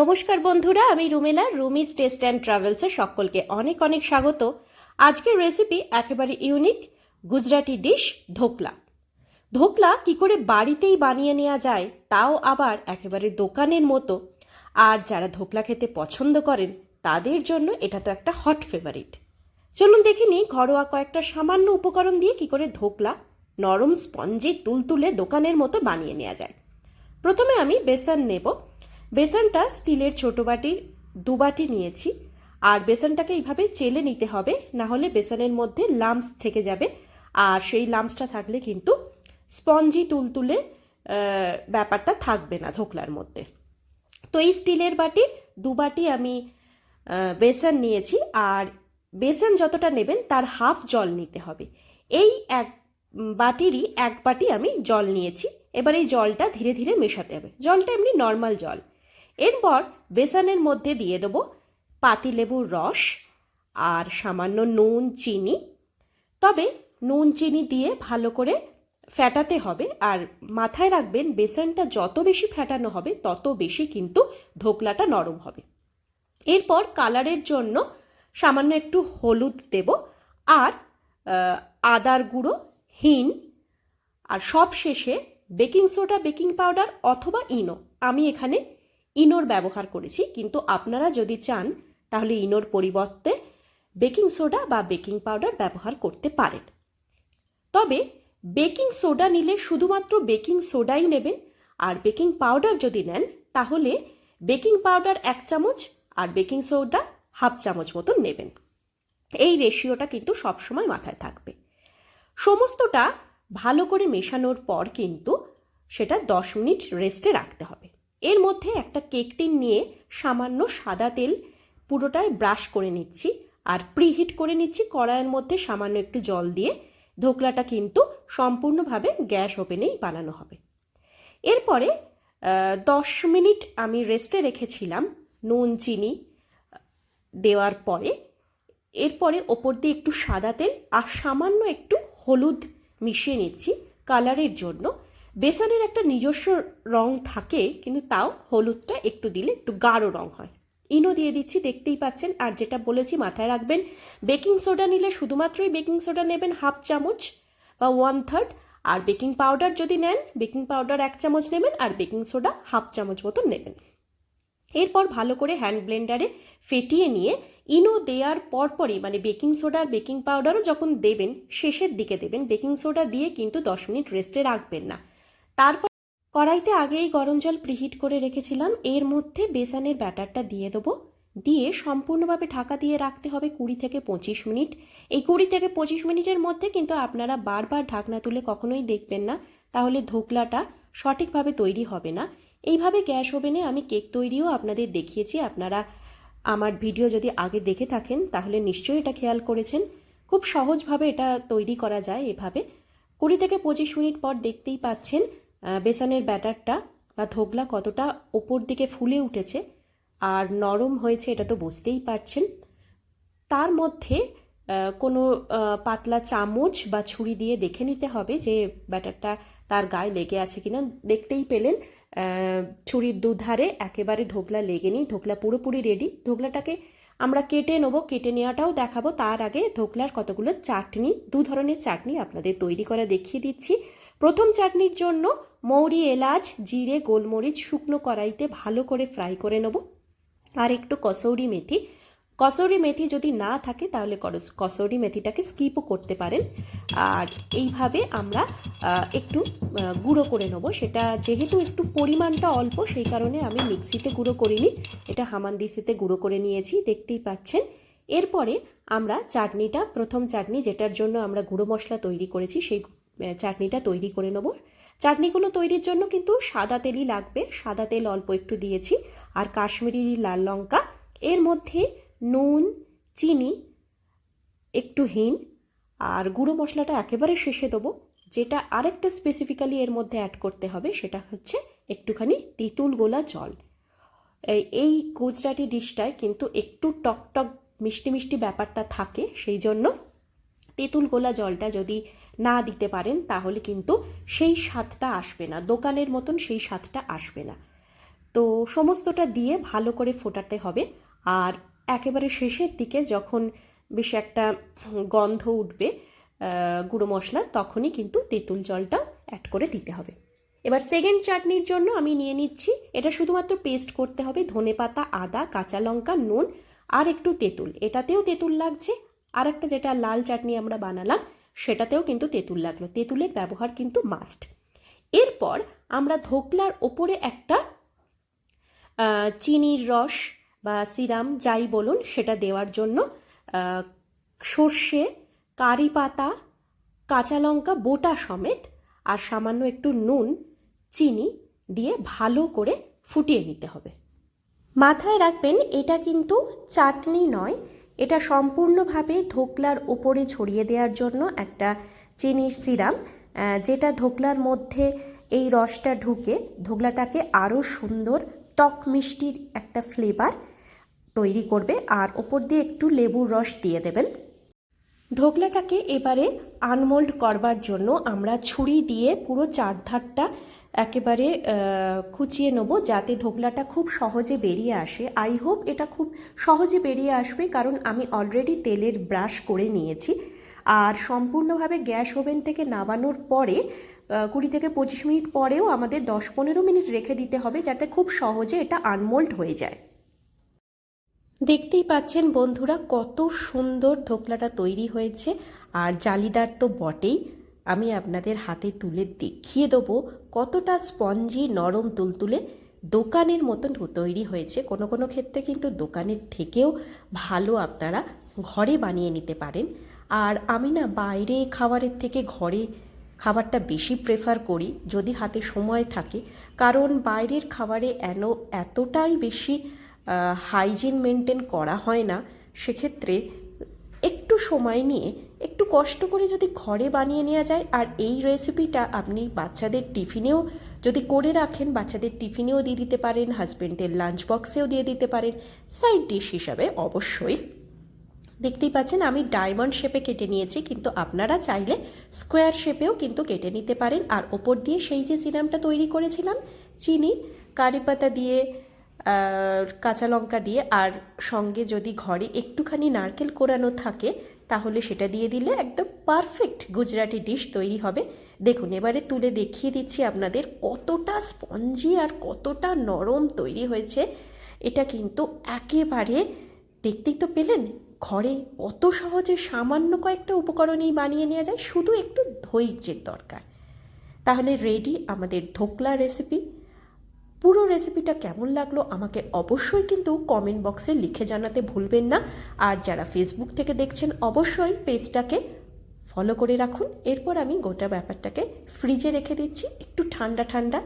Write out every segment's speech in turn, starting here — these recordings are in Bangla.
নমস্কার বন্ধুরা, আমি রুমেলা, রুমিজ টেস্ট অ্যান্ড ট্রাভেলসে সকলকে অনেক অনেক স্বাগত। আজকের রেসিপি একেবারে ইউনিক গুজরাটি ডিশ ধোকলা। ধোকলা কি করে বাড়িতেই বানিয়ে নেওয়া যায়, তাও আবার একেবারে দোকানের মতো। আর যারা ধোকলা খেতে পছন্দ করেন, তাদের জন্য এটা তো একটা হট ফেভারিট চলুন দেখে নিই, ঘরোয়া কয়েকটা সামান্য উপকরণ দিয়ে কি করে ধোকলা নরম স্পঞ্জি তুলতুলে দোকানের মতো বানিয়ে নেওয়া যায়। প্রথমে আমি বেসন নেব। বেসনটা স্টিলের ছোট বাটির দু বাটি নিয়েছি। আর বেসনটাকে এইভাবে চেলে নিতে হবে, না হলে বেসনের মধ্যে লাম্পস থেকে যাবে। আর সেই লাম্পসটা থাকলে কিন্তু স্পঞ্জি তুলতুলে ব্যাপারটা থাকবে না ধোকলার মধ্যে। তো এই স্টিলের বাটি, দু বাটি আমি বেসন নিয়েছি। আর বেসন যতটা নেবেন তার হাফ জল নিতে হবে। এই এক বাটিরই এক বাটি আমি জল নিয়েছি। এবার এই জলটা ধীরে ধীরে মেশাতে হবে। জলটা এমনি নর্মাল জল। এরপর বেসনের মধ্যে দিয়ে দেবো পাতিলেবুর রস আর সামান্য নুন, চিনি। তবে নুন, চিনি দিয়ে ভালো করে ফ্যাটাতে হবে আর মাথায় রাখবেন বেসনটা যত বেশি ফ্যাটানো হবে তত বেশি কিন্তু ধোকলাটা নরম হবে। এরপর কালারের জন্য সামান্য একটু হলুদ দেব আর আদার গুঁড়ো, হিং আর সব শেষে বেকিং সোডা, বেকিং পাউডার অথবা ইনো। আমি এখানে ইনোর ব্যবহার করেছি, কিন্তু আপনারা যদি চান, তাহলে ইনোর পরিবর্তে বেকিং সোডা বা বেকিং পাউডার ব্যবহার করতে পারেন। তবে বেকিং সোডা নিলে শুধুমাত্র বেকিং সোডাই নেবেন, আর বেকিং পাউডার যদি নেন, তাহলে বেকিং পাউডার এক চামচ আর বেকিং সোডা হাফ চামচ মতন নেবেন। এই রেশিওটা কিন্তু সবসময় মাথায় থাকবে। সমস্তটা ভালো করে মেশানোর পর কিন্তু সেটা দশ মিনিট রেস্টে রাখতে হবে। এর মধ্যে একটা কেক টিন নিয়ে সামান্য সাদা তেল পুরোটাই ব্রাশ করে নিচ্ছি আর প্রিহিট করে নিচ্ছি কড়াইয়ের মধ্যে সামান্য একটু জল দিয়ে। ধোকলাটা কিন্তু সম্পূর্ণভাবে গ্যাস ওভেনেই বানানো হবে। এরপরে দশ মিনিট আমি রেস্টে রেখেছিলাম নুন, চিনি দেওয়ার পরে। এরপরে ওপর দিয়ে একটু সাদা তেল আর সামান্য একটু হলুদ মিশিয়ে নিচ্ছি কালারের জন্য। বেসনের একটা নিজস্ব রং থাকে, কিন্তু তাও হলুদটা একটু দিলে একটু গাঢ় রং হয়। ইনো দিয়ে দিচ্ছি, দেখতেই পাচ্ছেন। আর যেটা বলেছি, মাথায় রাখবেন, বেকিং সোডা নিলে শুধুমাত্রই বেকিং সোডা নেবেন হাফ চামচ বা ওয়ান থার্ড আর বেকিং পাউডার যদি নেন, বেকিং পাউডার এক চামচ নেবেন আর বেকিং সোডা হাফ চামচ মতন নেবেন। এরপর ভালো করে হ্যান্ড ব্লেন্ডারে ফেটিয়ে নিয়ে ইনো দেওয়ার পরপরই মানে বেকিং সোডা আর বেকিং পাউডারও যখন দেবেন, শেষের দিকে দেবেন, বেকিং সোডা দিয়ে কিন্তু দশ মিনিট রেস্টে রাখবেন না। তারপর কড়াইতে আগেই গরম জল প্রিহিট করে রেখেছিলাম। এর মধ্যে বেসনের ব্যাটারটা দিয়ে দেবো। দিয়ে সম্পূর্ণভাবে ঢাকা দিয়ে রাখতে হবে কুড়ি থেকে পঁচিশ মিনিট। এই কুড়ি থেকে পঁচিশ মিনিটের মধ্যে কিন্তু আপনারা বারবার ঢাকনা তুলে কখনোই দেখবেন না। তাহলে ধোকলাটা সঠিকভাবে তৈরি হবে না। এইভাবে গ্যাস ওভেনে আমি কেক তৈরিও আপনাদের দেখিয়েছি। আপনারা আমার ভিডিও যদি আগে দেখে থাকেন, তাহলে নিশ্চয়ই এটা খেয়াল করেছেন। খুব সহজভাবে এটা তৈরি করা যায় এভাবে। কুড়ি থেকে পঁচিশ মিনিট পর দেখতেই পাচ্ছেন বেসনের ব্যাটারটা বা ধোকলা কতটা ওপর দিকে ফুলে উঠেছে আর নরম হয়েছে এটা তো বুঝতেই পারছেন। তার মধ্যে কোনো পাতলা চামচ বা ছুরি দিয়ে দেখে নিতে হবে যে ব্যাটারটা তার গায়ে লেগে আছে কিনা। দেখতেই পেলেন ছুরির দুধারে একেবারে ধোকলা লেগে নেই, ধোকলা পুরোপুরি রেডি ধোকলাটাকে আমরা কেটে নেব, কেটে নেওয়াটাও দেখাবো। তার আগে ধোকলার কতগুলো চাটনি, দু ধরনের চাটনি আপনাদের তৈরি করা দেখিয়ে দিচ্ছি। প্রথম চাটনির জন্য মৌরি, এলাচ, জিরে, গোলমরিচ শুকনো কড়াইতে ভালো করে ফ্রাই করে নেব। আর একটু কসৌরি মেথি। কসৌরি মেথি যদি না থাকে তাহলে কসৌরি মেথিটাকে স্কিপও করতে পারেন। আর এইভাবে আমরা একটু গুঁড়ো করে নেব। সেটা যেহেতু একটু পরিমাণটা অল্প, সেই কারণে আমি মিক্সিতে গুঁড়ো করিনি। এটা হামানদিসিতে গুঁড়ো করে নিয়েছি, দেখতেই পাচ্ছেন। এরপরে আমরা চাটনিটা, প্রথম চাটনি যেটার জন্য আমরা গুঁড়ো মশলা তৈরি করেছি, সেই চাটনিটা তৈরি করে নেব। চাটনিগুলো তৈরির জন্য কিন্তু সাদা তেলই লাগবে। সাদা তেল অল্প একটু দিয়েছি। আর কাশ্মীরি লাল লঙ্কা। এর মধ্যে নুন, চিনি, একটু হিন আর গুঁড়ো মশলাটা একেবারে শেষে দেবো। যেটা আরেকটা স্পেসিফিক্যালি এর মধ্যে অ্যাড করতে হবে, সেটা হচ্ছে একটুখানি তেঁতুল গোলা জল। এই- গুজরাটি ডিশটায় কিন্তু একটু টক টক মিষ্টি মিষ্টি ব্যাপারটা থাকে, সেই জন্য তেঁতুল গোলা জলটা যদি না দিতে পারেন, তাহলে কিন্তু সেই স্বাদটা আসবে না, দোকানের মতন সেই স্বাদটা আসবে না। তো সমস্তটা দিয়ে ভালো করে ফোটাতে হবে। আর একেবারে শেষের দিকে যখন বেশ একটা গন্ধ উঠবে গুঁড়ো মশলা, তখনই কিন্তু তেঁতুল জলটা অ্যাড করে দিতে হবে। এবার সেকেন্ড চাটনির জন্য আমি নিয়ে নিচ্ছি, এটা শুধুমাত্র পেস্ট করতে হবে, ধনেপাতা, আদা, কাঁচা লঙ্কা, নুন আর একটু তেঁতুল। এটাতেও তেঁতুল লাগছে আর একটা যেটা লাল চাটনি আমরা বানালাম, সেটাতেও কিন্তু তেঁতুল লাগল। তেঁতুলের ব্যবহার কিন্তু মাস্ট এরপর আমরা ধোকলার ওপরে একটা চিনির রস বা সিরাম যাই বলুন, সেটা দেওয়ার জন্য সর্ষে, কারি পাতা, কাঁচা লঙ্কা, বোটা সমেত, আর সামান্য একটু নুন, চিনি দিয়ে ভালো করে ফুটিয়ে নিতে হবে। মাথায় রাখবেন, এটা কিন্তু চাটনি নয় এটা সম্পূর্ণভাবে ধোকলার উপরে ছড়িয়ে দেওয়ার জন্য একটা চিনির সিরাম যেটা ধোকলার মধ্যে এই রসটা ঢুকে ধোকলাটাকে আরও সুন্দর টক মিষ্টির একটা ফ্লেভার তৈরি করবে। আর ওপর দিয়ে একটু লেবুর রস দিয়ে দেবেন। ধোকলাটাকে এবারে আনমোল্ড করবার জন্য আমরা ছুরি দিয়ে পুরো চারধারটা একেবারে খুঁচিয়ে নেব যাতে ধোকলাটা খুব সহজে বেরিয়ে আসে। আই হোপ এটা খুব সহজে বেরিয়ে আসবে কারণ আমি অলরেডি তেলের ব্রাশ করে নিয়েছি। আর সম্পূর্ণভাবে গ্যাস ওভেন থেকে নামানোর পরে কুড়ি থেকে পঁচিশ মিনিট পরেও আমাদের দশ পনেরো মিনিট রেখে দিতে হবে যাতে খুব সহজে এটা আনমোল্ড হয়ে যায়। দেখতেই পাচ্ছেন বন্ধুরা কত সুন্দর ধোকলাটা তৈরি হয়েছে। আর জালিদার তো বটেই। আমি আপনাদের হাতে তুলে দেখিয়ে দেবো কতটা স্পঞ্জি নরম তুলতুলে দোকানের মতন তৈরি হয়েছে। কোনো কোনো ক্ষেত্রে কিন্তু দোকানের থেকেও ভালো আপনারা ঘরে বানিয়ে নিতে পারেন। আর আমি না বাইরে খাবারের থেকে ঘরে খাবারটা বেশি প্রেফার করি, যদি হাতে সময় থাকে। কারণ বাইরের খাবারে এন এতটাই বেশি হাইজিন মেনটেন করা হয় না। সেক্ষেত্রে সময় নিয়ে একটু কষ্ট করে যদি ঘরে বানিয়ে নেওয়া যায়, আর এই রেসিপিটা আপনি বাচ্চাদের টিফিনেও যদি করে রাখেন, বাচ্চাদের টিফিনেও দিয়ে দিতে পারেন হাজব্যান্ডের লাঞ্চ বক্সেও দিয়ে দিতে পারেন সাইড ডিশ হিসাবে অবশ্যই। দেখতেই পাচ্ছেন, আমি ডায়মন্ড শেপে কেটে নিয়েছি, কিন্তু আপনারা চাইলে স্কোয়ার শেপেও কিন্তু কেটে নিতে পারেন। আর ওপর দিয়ে সেই যে সিরামটা তৈরি করেছিলাম, চিনি, কারি পাতা দিয়ে কাঁচা লঙ্কা দিয়ে, আর সঙ্গে যদি ঘরে একটুখানি নারকেল কোরানো থাকে, তাহলে সেটা দিয়ে দিলে একদম পারফেক্ট গুজরাটি ডিশ তৈরি হবে। দেখুন, এবারে তুলে দেখিয়ে দিচ্ছি আপনাদের কতটা স্পঞ্জি আর কতটা নরম তৈরি হয়েছে। এটা কিন্তু একেবারে দেখতেই তো পেলেন, ঘরে কত সহজে সামান্য কয়েকটা উপকরণেই বানিয়ে নেওয়া যায়, শুধু একটু ধৈর্যের দরকার। তাহলে রেডি আমাদের ধোকলা রেসিপি পুরো রেসিপিটা কেমন লাগল আমাকে অবশ্যই কিন্তু কমেন্ট বক্সে লিখে জানাতে ভুলবেন না। আর যারা ফেসবুক থেকে দেখছেন, অবশ্যই পেজটাকে ফলো করে রাখুন। এরপর আমি গোটা ব্যাপারটাকে ফ্রিজে রেখে দিচ্ছি। একটু ঠান্ডা ঠান্ডা,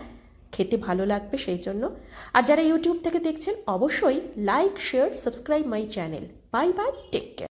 খেতে ভালো লাগবে সেই জন্য। আর যারা ইউটিউব থেকে দেখছেন, অবশ্যই like share subscribe my channel bye bye take care